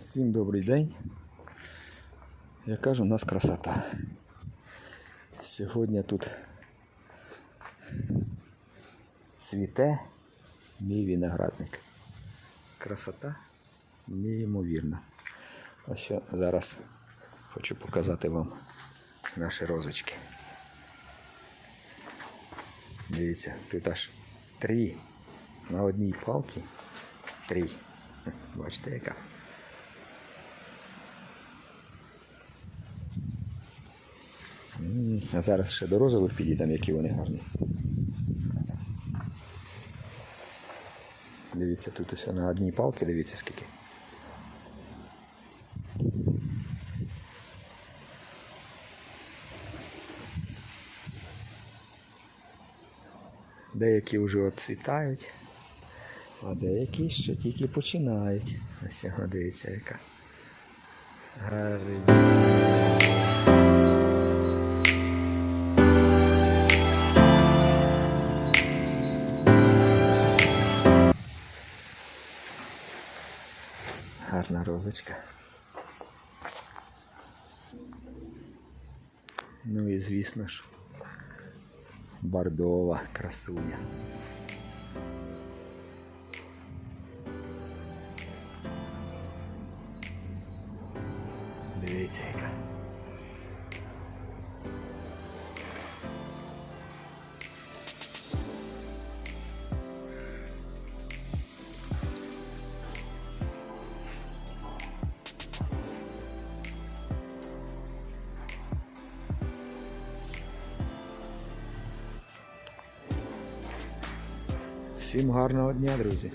Всім добрий день. Яка ж у нас красота. Сьогодні тут цвіте мій виноградник. Красота неймовірна. Ось що зараз хочу показати вам наші розочки. Дивіться, тут аж три на одній палці. Три. Бачите, яка. А зараз ще до розових підійдемо, які вони гарні. Дивіться, тут усе на одній палці, дивіться скільки. Деякі вже оцвітають, а деякі ще тільки починають. Ось його дивіться, яка. Гарні. Гарна розочка. Ну і звісно ж, бордова красуня. Дивіться яка. Всім гарного дня, друзі!